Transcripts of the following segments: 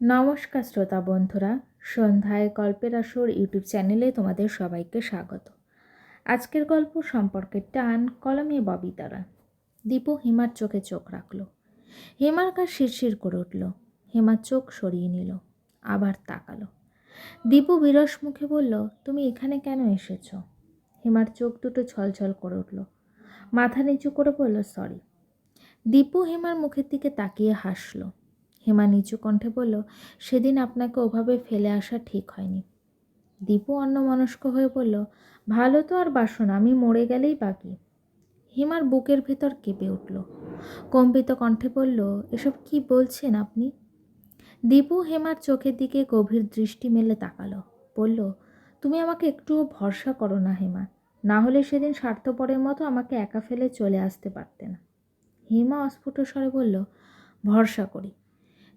নমস্কার শ্রোতা বন্ধুরা, সন্ধ্যায় গল্পের আসর ইউটিউব চ্যানেলে তোমাদের সবাইকে স্বাগত। আজকের গল্প সম্পর্কে টান, কলমে ববিতারা। দীপু হিমার চোখে চোখ রাখল। হেমার গা শিরশির করে উঠল। হেমার চোখ সরিয়ে নিল, আবার তাকালো। দীপু বিরস মুখে বলল, তুমি এখানে কেন এসেছ? হেমার চোখ দুটো ছলছল করে উঠল। মাথা নিচু করে বলল, সরি। দীপু হেমার মুখের দিকে তাকিয়ে হাসলো। হেমা নিচু কণ্ঠে বলল, সেদিন আপনাকে ওভাবে ফেলে আসা ঠিক হয়নি। দীপু অন্যমনস্ক হয়ে বলল, ভালো তো আর বাসন, আমি মরে গেলেই বাকি। হেমার বুকের ভেতর কেঁপে উঠল। কম্পিত কণ্ঠে বলল, এসব কি বলছেন আপনি? দীপু হেমার চোখের দিকে গভীর দৃষ্টি মেলে তাকালো, বলল, তুমি আমাকে একটুও ভরসা করো না হেমা। না হলে সেদিন স্বার্থপরের মতো আমাকে একা ফেলে চলে আসতে পারতে না। হেমা অস্ফুট স্বরে বলল, ভরসা করি।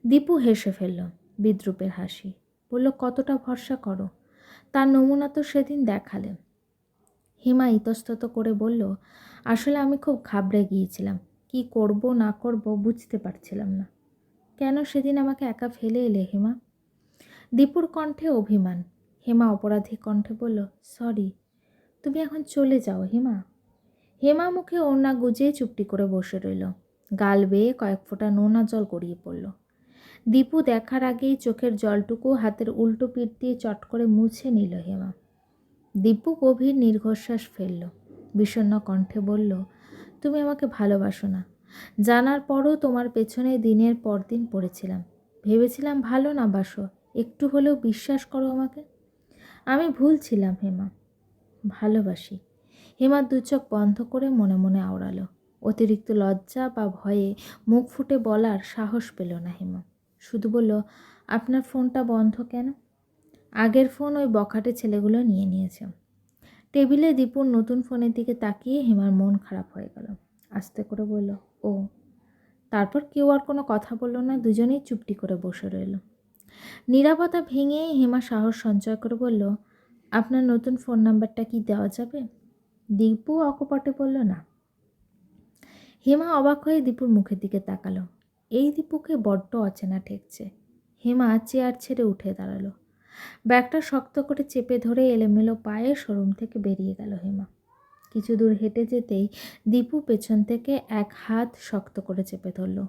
দীপু হেসে ফেলল, বিদ্রুপের হাসি। বলল, কতটা ভরসা করো। তার নমুনা তো সেদিন দেখালে। হিমা ইতস্তত করে বলল, আসলে আমি খুব ঘাবড়ে গিয়েছিলাম। কি করব, না করব বুঝতে পারছিলাম না। কেন সেদিন আমাকে একা ফেলে এলে হেমা? দীপুর কণ্ঠে অভিমান। হেমা অপরাধী কণ্ঠে বলল, সরি, তুমি এখন চলে যাও হেমা। হেমা মুখে ওড়না গুজে চুপটি করে বসে রইল। গাল বেয়ে কয়েক ফোঁটা নোনা জল গড়িয়ে পড়ল। দীপু দেখার আগেই চোখের জলটুকু হাতের উল্টো পিঠ দিয়ে চট করে মুছে নিল হেমা। দীপু গভীর নির্ঘশ্বাস ফেলল। বিষণ্ণ কণ্ঠে বলল, তুমি আমাকে ভালোবাসো না। জানার পরও তোমার পেছনে দিনের পর দিন পড়েছিলাম। ভেবেছিলাম ভালো না বাসো, একটু হলেও বিশ্বাস করো আমাকে। আমি ভুল ছিলাম হেমা। ভালোবাসি। হেমা দু চোখ বন্ধ করে মনে মনে আওড়ালো। অতিরিক্ত লজ্জা বা ভয়ে মুখ ফুটে বলার সাহস পেল না হেমা। শুধু বলল, আপনার ফোনটা বন্ধ কেন? আগের ফোন ওই বখাটে ছেলেগুলো নিয়ে নিয়েছে। টেবিলে দীপুর নতুন ফোনের দিকে তাকিয়ে হেমার মন খারাপ হয়ে গেল। আস্তে করে বলল, ও। তারপর কেউ আর কোনো কথা বলল না, দুজনেই চুপটি করে বসে রইল। নিরাপত্তা ভেঙে হেমা সাহস সঞ্চয় করে বলল, আপনার নতুন ফোন নাম্বারটা কি দেওয়া যাবে? দীপু অকপটে বলল, না। হেমা অবাক হয়ে দীপুর মুখের দিকে তাকালো। এই দীপুকে বড্ড অচেনা ঠেকছে। হেমা চেয়ার ছেড়ে উঠে দাঁড়াল। ব্যাগটা শক্ত করে চেপে ধরে এলোমেলো পায়ে শোরুম থেকে বেরিয়ে গেল হেমা। কিছু দূর হেঁটে যেতেই দীপু পেছন থেকে এক হাত শক্ত করে চেপে ধরল।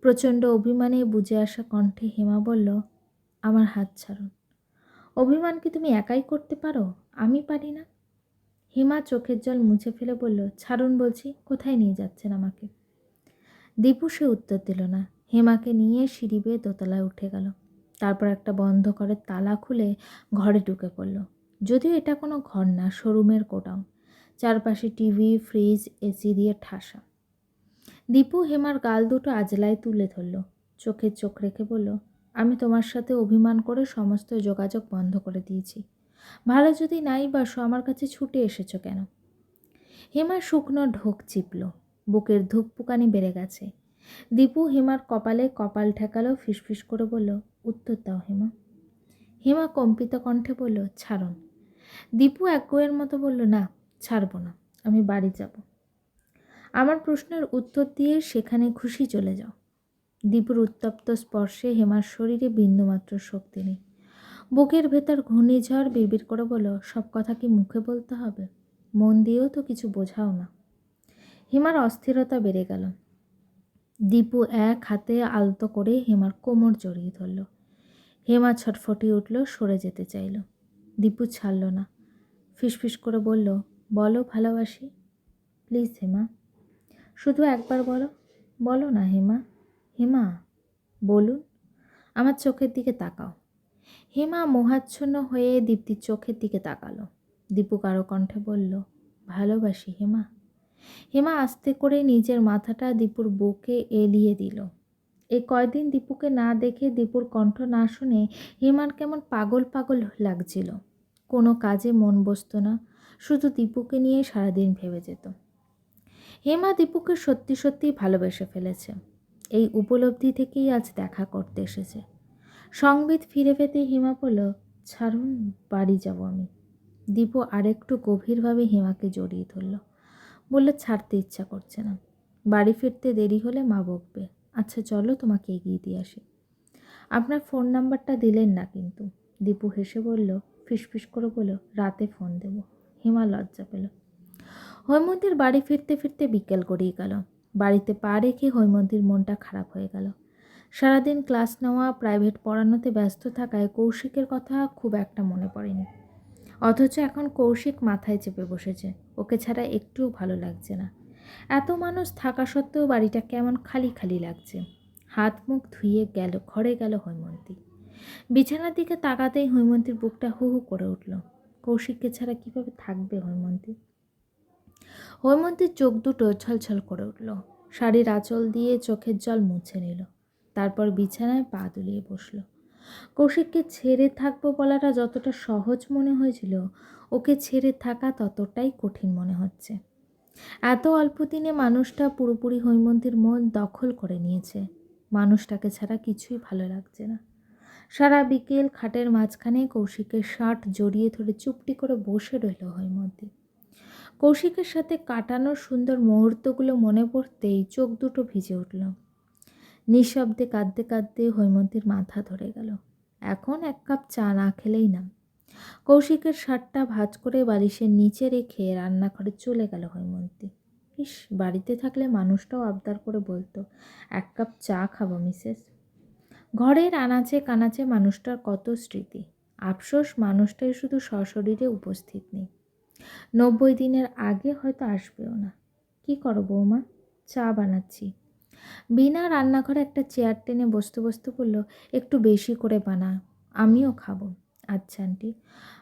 প্রচণ্ড অভিমানে বুঝে আসা কণ্ঠে হেমা বলল, আমার হাত ছাড়ুন। অভিমান কি তুমি একাই করতে পারো? আমি পারি না। হেমা চোখের জল মুছে ফেলে বলল, ছাড়ুন বলছি, কোথায় নিয়ে যাচ্ছেন আমাকে? দীপু সে উত্তর দিল না। হেমাকে নিয়ে সিঁড়ি বেয়ে দোতলায় উঠে গেল। তারপর একটা বন্ধ করে তালা খুলে ঘরে ঢুকে পড়ল। যদিও এটা কোনো ঘর না, শোরুমের গোডাউন। চারপাশে টিভি ফ্রিজ এসি দিয়ে ঠাসা। দীপু হেমার গাল দুটো আজলায় তুলে ধরল। চোখে চোখ রেখে বলল, আমি তোমার সাথে অভিমান করে সমস্ত যোগাযোগ বন্ধ করে দিয়েছি। ভালো যদি নাই বাসো, আমার কাছে ছুটে এসেছ কেন? হেমা শুকনো ঢোক চিপল। বুকের ধুকপুকানি বেড়ে গেছে। দীপু হেমার কপালে কপাল ঠেকালো, ফিসফিস করে বলল, উত্তর দাও হেমা। হেমা কম্পিত কণ্ঠে বলল, ছাড়ুন। দীপু এক গোয়ের মতো বলল, না, ছাড়বো না, আমি বাড়ি যাব। আমার প্রশ্নের উত্তর দিয়ে সেখানে খুশি চলে যাও। দীপুর উত্তপ্ত স্পর্শে হেমার শরীরে বিন্দুমাত্র শক্তি নেই। বুকের ভেতর ঘূর্ণিঝড় বিড়বিড় করে বলল, সব কথা কি মুখে বলতে হবে? মন দিয়েও তো কিছু বোঝাও না। হেমার অস্থিরতা বেড়ে গেল। দীপু এক হাতে আলতো করে হেমার কোমর জড়িয়ে ধরল। হেমা ছটফটি উঠল, সরে যেতে চাইল। দীপু ছাড়ল না। ফিসফিস করে বলল, বলো ভালোবাসি? প্লিজ হেমা। শুধু একবার বলো। বলো না হেমা। হেমা, বলুন। আমার চোখের দিকে তাকাও। হেমা মোহাচ্ছন্ন হয়ে দীপ্তির চোখের দিকে তাকালো। দীপু কারও কণ্ঠে বলল, ভালোবাসি হেমা। হেমা আস্তে করে নিজের মাথাটা দীপুর বুকে এলিয়ে দিল। এই কয়দিন দীপুকে না দেখে দীপুর কণ্ঠ না শুনে হেমার কেমন পাগল পাগল লাগছিল। কোনো কাজে মন বসতো না, শুধু দীপুকে নিয়ে সারাদিন ভেবে যেত। হেমা দীপুকে সত্যি সত্যি ভালোবেসে ফেলেছে। এই উপলব্ধি থেকেই আজ দেখা করতে এসেছে। সংবিত ফিরে পেতে হেমা বলল, ছাড়ুন, বাড়ি যাব আমি। দীপু আরেকটু গভীরভাবে হেমাকে জড়িয়ে ধরল। বলল, ছাড়তে ইচ্ছা করছে না। বাড়ি ফিরতে দেরি হলে মা বকবে। আচ্ছা চলো তোমাকে এগিয়ে দিয়ে আসি। আপনার ফোন নাম্বারটা দিলেন না কিন্তু। দীপু হেসে বলল, ফিসফিস করে বলল, রাতে ফোন দেব। হিমা লজ্জা পেল। হৈমন্তীর বাড়ি ফিরতে ফিরতে বিকেল গড়িয়ে গেল। বাড়িতে পা রেখে হৈমন্তীর মনটা খারাপ হয়ে গেল। সারাদিন ক্লাস নেওয়া প্রাইভেট পড়ানোতে ব্যস্ত থাকায় কৌশিকের কথা খুব একটা মনে পড়েনি। অথচ এখন কৌশিক মাথায় চেপে বসেছে। ওকে ছাড়া একটুও ভালো লাগছে না। এত মানুষ থাকা সত্ত্বেও বাড়িটা কেমন খালি খালি লাগছে। হাত মুখ ধুয়ে গেল, ঘরে গেল হৈমন্তী। বিছানার দিকে তাকাতেই হৈমন্তীর বুকটা হু হু করে উঠল। কৌশিককে ছাড়া কীভাবে থাকবে হৈমন্তী? হৈমন্তীর চোখ দুটো ছলছল করে উঠল। শাড়ির আঁচল দিয়ে চোখের জল মুছে নিল। তারপর বিছানায় পা দুলিয়ে বসল। কৌশিককে ছেড়ে থাকব বলাটা যতটা সহজ মনে হয়েছিল, ওকে ছেড়ে থাকা ততটাই কঠিন মনে হচ্ছে। এত অল্প দিনে মানুষটা পুরোপুরি হৈমন্তীর মন দখল করে নিয়েছে। মানুষটাকে ছাড়া কিছুই ভালো লাগছে না। সারা বিকেল খাটের মাঝখানে কৌশিকের শার্ট জড়িয়ে ধরে চুপটি করে বসে রইল হৈমন্তী। কৌশিকের সাথে কাটানোর সুন্দর মুহূর্তগুলো মনে পড়তেই চোখ দুটো ভিজে উঠল। নিঃশব্দে কাঁদতে কাঁদতে হৈমন্তীর মাথা ধরে গেল। এখন এক কাপ চা না খেলেই না। কৌশিকের শার্টটা ভাজ করে বালিশের নিচে রেখে রান্নাঘরে চলে গেল হৈমন্তী। ইস, বাড়িতে থাকলে মানুষটাও আবদার করে বলতো, এক কাপ চা খাব, মিসেস। ঘরের আনাচে কানাচে মানুষটার কত স্মৃতি। আফসোস, মানুষটাই শুধু সশরীরে উপস্থিত নেই। নব্বই দিনের আগে হয়তো আসবেও না। কি করো বৌমা? চা বানাচ্ছি। বিনা রান্নাঘরে একটা চেয়ার টেনে বসতে বসতে বলল, একটু বেশি করে বানা, আমিও খাব। আচ্ছা আন্টি।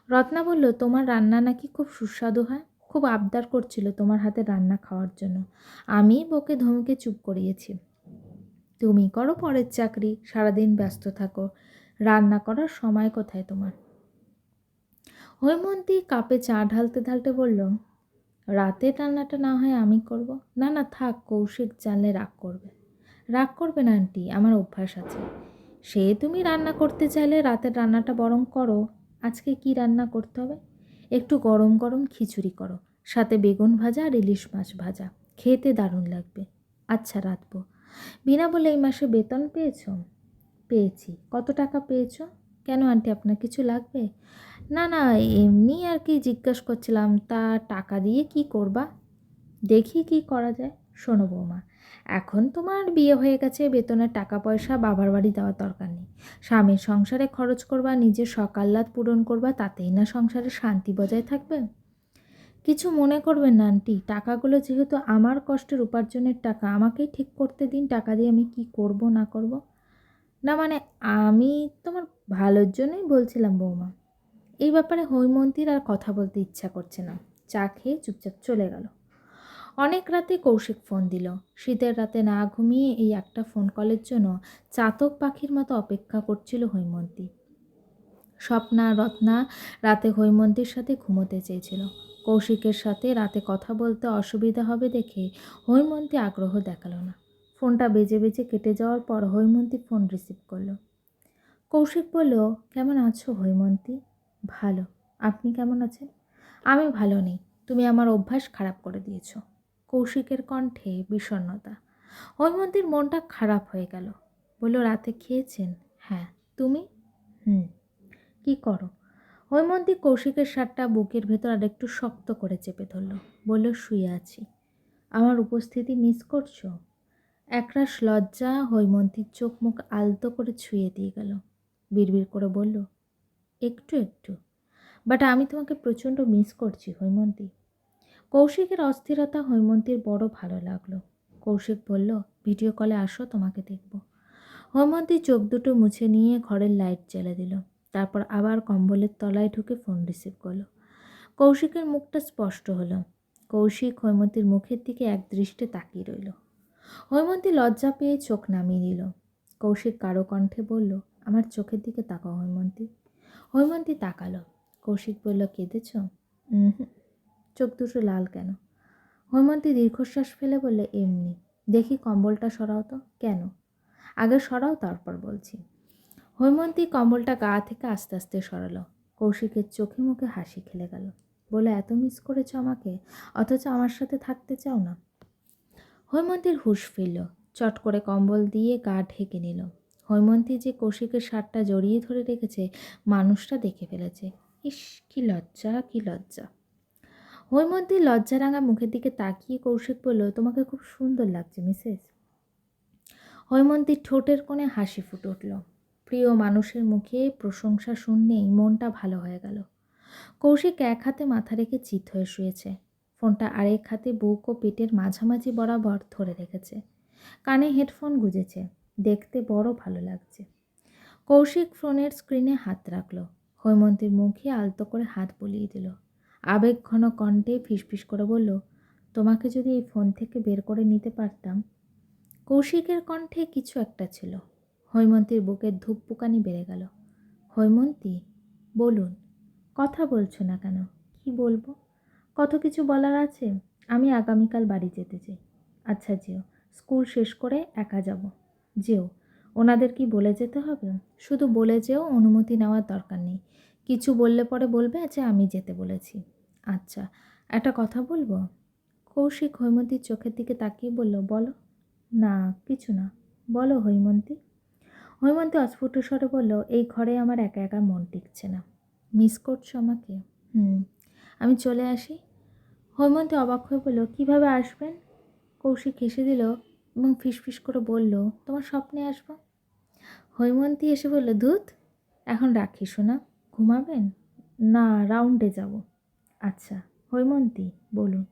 রত্না বলল, তোমার রান্না নাকি খুব সুস্বাদু হয়? খুব আবদার করছিল তোমার হাতে রান্না খাওয়ার জন্য। আমি বকে ধমকে চুপ করিয়েছি। তুমি করো পরের চাকরি, সারাদিন ব্যস্ত থাকো। রান্না করার সময় কোথায় তোমার? হৈমন্তী কাপে চা ঢালতে ঢালতে বলল রাতের রান্নাটা না হয় আমি করব? না না, থাক, কৌশিক জানলে রাগ করবে। রাগ করবে না, আন্টি, আমার অভ্যাস আছে। সে তুমি রান্না করতে চাইলে রাতের রান্নাটা বরং করো। আজকে কি রান্না করতে হবে? একটু গরম গরম খিচুড়ি করো। সাথে বেগুন ভাজা আর ইলিশ মাছ ভাজা। খেতে দারুণ লাগবে। আচ্ছা রাতবো বিনা বলে এই মাসে বেতন পেয়েছ? পেয়েছি। কত টাকা পেয়েছ? কেন আন্টি, আপনার কিছু লাগবে? না না, এমনি আর কি জিজ্ঞাসা করছিলাম, তা টাকা দিয়ে কি করবা? দেখি কি করা যায়। শোনো বৌমা, এখন তোমার বিয়ে হয়ে গেছে বেতনের টাকা পয়সা বাবার বাড়ি দেওয়ার দরকার নেই। স্বামীর সংসারে খরচ করবা, নিজের সকাল্লাদ পূরণ করবা, তাতেই না সংসারে শান্তি বজায় থাকবে? কিছু মনে করবেন না আন্টি, টাকাগুলো যেহেতু আমার কষ্টের উপার্জনের টাকা, আমাকেই ঠিক করতে দিন, টাকা দিয়ে আমি কি করব, না করব? না মানে আমি তোমার ভালোর জন্যই বলছিলাম, বৌমা। এই ব্যাপারে হৈমন্তীর আর কথা বলতে ইচ্ছা করছে না। চা খেয়ে চুপচাপ চলে গেল। অনেক রাতে কৌশিক ফোন দিল। শীতের রাতে না ঘুমিয়ে এই একটা ফোন কলের জন্য চাতক পাখির মতো অপেক্ষা করছিল হৈমন্তী। স্বপ্না, রত্না রাতে হৈমন্তীর সাথে ঘুমোতে চেয়েছিল। কৌশিকের সাথে রাতে কথা বলতে অসুবিধা হবে দেখে হৈমন্তী আগ্রহ দেখাল না। ফোনটা বেজে বেজে কেটে যাওয়ার পর হৈমন্তী ফোন রিসিভ করল। কৌশিক বলল, কেমন আছো হৈমন্তী? ভালো। আপনি কেমন আছেন? আমি ভালো নেই। তুমি আমার অভ্যাস খারাপ করে দিয়েছ। কৌশিকের কণ্ঠে বিষণ্ণতা। হৈমন্তীর মনটা খারাপ হয়ে গেল। বলল, রাতে খেয়েছেন? হ্যাঁ। তুমি? হুম। কি করো? হৈমন্তী কৌশিকের শার্টটা বুকের ভেতর আর একটু শক্ত করে চেপে ধরল। বলল, শুয়ে আছি। আমার উপস্থিতি মিস করছ? একরাশ লজ্জা হৈমন্তীর চোখ মুখ আলতো করে ছুঁয়ে দিয়ে গেল। বিড়বিড় করে বলল, একটু একটু। বাট আমি তোমাকে প্রচণ্ড মিস করছি, হৈমন্তী। কৌশিকের অস্থিরতা হৈমন্তীর বড় ভালো লাগল। কৌশিক বলল, ভিডিও কলে আসো, তোমাকে দেখব। হৈমন্তী চোখ দুটো মুছে নিয়ে ঘরের লাইট জ্বেলে দিল। তারপর আবার কম্বলের তলায় ঢুকে ফোন রিসিভ করল। কৌশিকের মুখটা স্পষ্ট হলো। কৌশিক হৈমন্তীর মুখের দিকে এক দৃষ্টে তাকিয়ে রইল। হৈমন্তী লজ্জা পেয়ে চোখ নামিয়ে দিল কৌশিক কারও কণ্ঠে বলল, আমার চোখের দিকে তাকাও হৈমন্তী। হৈমন্তী তাকালো। কৌশিক বলল, কেঁদেছ? চোখ দুটো লাল কেন? হৈমন্তী দীর্ঘশ্বাস ফেলে বললে, এমনি। দেখি কম্বলটা সরাও তো। কেন? আগে সরাও, তারপর বলছি। হৈমন্তী কম্বলটা গা থেকে আস্তে আস্তে সরালো। কৌশিকের চোখে মুখে হাসি খেলে গেল। বলে, এত মিস করেছ আমাকে, অথচ আমার সাথে থাকতে চাও না? হৈমন্তীর হুঁশ ফিরল। চট করে কম্বল দিয়ে গা ঢেকে নিল। হৈমন্তী যে কৌশিকের শার্টটা জড়িয়ে ধরে রেখেছে, মানুষটা দেখে ফেলেছে। ইস, কী লজ্জা, কি লজ্জা। হৈমন্তী লজ্জারাঙা মুখের দিকে তাকিয়ে কৌশিক বলল, তোমাকে খুব সুন্দর লাগছে, মিসেস। হৈমন্তীর ঠোঁটের কোণে হাসি ফুটে উঠল। প্রিয় মানুষের মুখে প্রশংসা শুনলেই মনটা ভালো হয়ে গেল। কৌশিক এক হাতে মাথা রেখে চিত হয়ে শুয়েছে। ফোনটা আরেক হাতে বুক ও পেটের মাঝামাঝি বরাবর ধরে রেখেছে। কানে হেডফোন গুজেছে। দেখতে বড় ভালো লাগছে। কৌশিক ফোনের স্ক্রিনে হাত রাখল। হৈমন্তীর মুখে আলতো করে হাত বুলিয়ে দিল। আবেগ ঘন কণ্ঠে ফিসফিস করে বলল, তোমাকে যদি এই ফোন থেকে বের করে নিতে পারতাম? কৌশিকের কণ্ঠে কিছু একটা ছিল। হৈমন্তীর বুকের ধূপপুকানি বেড়ে গেল। হৈমন্তী, বলুন, কথা বলছো না কেন? কি বলব? কত কিছু বলার আছে? আমি আগামীকাল বাড়ি যেতে চাই। আচ্ছা যেও স্কুল শেষ করে একা যাব। যেও ওনাদের কি বলে যেতে হবে? শুধু বলে যেও, অনুমতি নেওয়ার দরকার নেই। কিছু বললে পরে বলবে যে আমি যেতে বলেছি। আচ্ছা একটা কথা বলব? কৌশিক হৈমন্তীর চোখের দিকে তাকিয়ে বলল, বলো। না, কিছু না। বলো, হৈমন্তী। হৈমন্তী অস্ফুট স্বরে বলল, এই ঘরে আমার একা একা মন টিকছে না। মিস করছ আমাকে? হুম। আমি চলে আসি। হৈমন্তী অবাক হয়ে বলল, কীভাবে আসবেন? কৌশিক হেসে দিল এবং ফিসফিস করে বলল, তোমার স্বপ্নে আসব? হৈমন্তী এসে বলল, ধুত, এখন রাখি শোনা ঘুমাবেন? না, রাউন্ডে যাব। আচ্ছা হৈমন্তী, বলুন।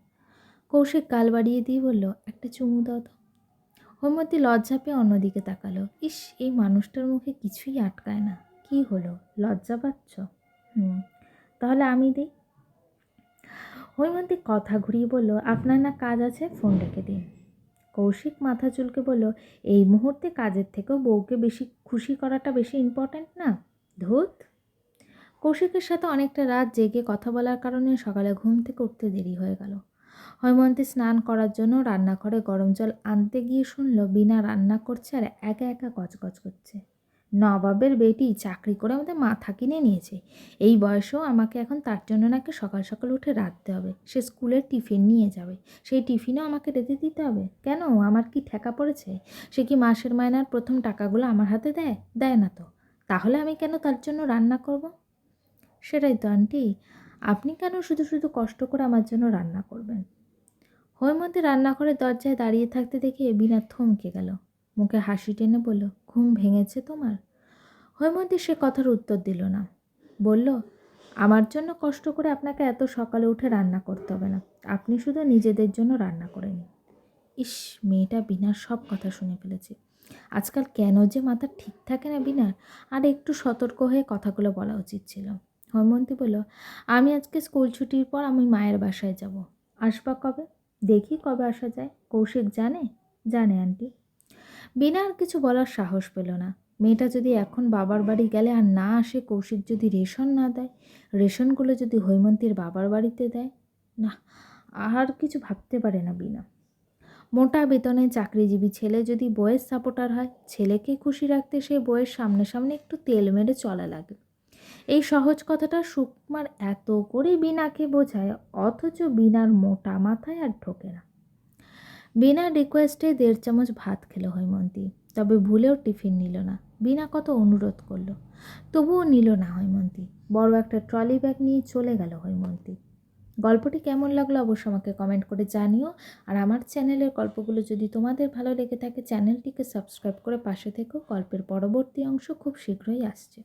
কৌশিক গাল বাড়িয়ে দিয়ে বলল, একটা চুমু দাও তো। হৈমন্তী লজ্জা পেয়ে অন্যদিকে তাকালো। ইস, এই মানুষটার মুখে কিছুই আটকায় না। কি হলো? লজ্জা পাচ্ছ? হুম, তাহলে আমি দিই। হৈমন্তী কথা ঘুরিয়ে বলল, আপনার না কাজ আছে? ফোন রেখে দিন। কৌশিক মাথা চুলকে বলল, এই মুহূর্তে কাজের থেকেও বউকে বেশি খুশি করাটা বেশি ইম্পর্ট্যান্ট না? ধুত! কৌশিকের সাথে অনেকটা রাত জেগে কথা বলার কারণে সকালে ঘুম থেকে উঠতে দেরি হয়ে গেল। হৈমন্তী স্নান করার জন্য রান্নাঘরে গরম জল আনতে গিয়ে শুনল, বিনা রান্না করছে আর একা একা গজগজ করছে। নবাবের বেটি চাকরি করে আমাদের মাথা কিনে নিয়েছে। এই বয়সেও আমাকে এখন তার জন্য নাকি সকাল সকাল উঠে রাঁধতে হবে। সে স্কুলের টিফিন নিয়ে যাবে। সেই টিফিনও আমাকে রেঁধে দিতে হবে। কেন? আমার কি ঠেকা পড়েছে? সে কি মাসের মায়নার প্রথম টাকাগুলো আমার হাতে দেয়? দেয় না তো। তাহলে আমি কেন তার জন্য রান্না করব? সেটাই তো, আন্টি। আপনি কেন শুধু শুধু কষ্ট করে আমার জন্য রান্না করবেন? হৈমন্তী রান্নাঘরের দরজায় দাঁড়িয়ে থাকতে দেখে বিনা থমকে গেল। মুখে হাসি টেনে বলল, ঘুম ভেঙেছে তোমার? হৈমন্তী সে কথার উত্তর দিল না। বলল, আমার জন্য কষ্ট করে আপনাকে এত সকালে উঠে রান্না করতে হবে না। আপনি শুধু নিজেদের জন্য রান্না করে নিন। ইস, মেয়েটা বিনার সব কথা শুনে ফেলেছে। আজকাল কেন যে মাথা ঠিক থাকে না বিনার, আর একটু সতর্ক হয়ে কথাগুলো বলা উচিত ছিল। হৈমন্তী বলল, আমি আজকে স্কুল ছুটির পর আমি মায়ের বাসায় যাব। আসবা কবে? দেখি কবে আসা যায়। কৌশিক জানে? জানে, আন্টি। বিনা আর কিছু বলার সাহস পেল না। মেয়েটা যদি এখন বাবার বাড়ি গেলে আর না আসে, কৌশিক যদি রেশন না দেয়, রেশনগুলো যদি হৈমন্তীর বাবার বাড়িতে দেয়, না, আর কিছু ভাবতে পারে না বিনা। মোটা বেতনে চাকরিজীবী ছেলে যদি বইয়ের সাপোর্টার হয়, ছেলেকে খুশি রাখতে সে বইয়ের সামনে সামনে একটু তেল মেরে চলা লাগে। এই সহজ কথাটা সুকুমার এত করে বিনাকে বোঝায়, অথচ বিনার মোটা মাথায় আর ঢোকে না। বিনা রিকোয়েস্টে দেড় চামচ ভাত খেলো হৈমন্তী। তবে ভুলেও টিফিন নিল না। বিনা কত অনুরোধ করল। তবুও নিল না হৈমন্তী। বড় একটা ট্রলি ব্যাগ নিয়ে চলে গেল হৈমন্তী। গল্পটি কেমন লাগল অবশ্য আমাকে কমেন্ট করে জানিও। আর আমার চ্যানেলের গল্পগুলো যদি তোমাদের ভালো লেগে থাকে, চ্যানেলটিকে সাবস্ক্রাইব করে পাশে থেকেও গল্পের পরবর্তী অংশ খুব শীঘ্রই আসছে।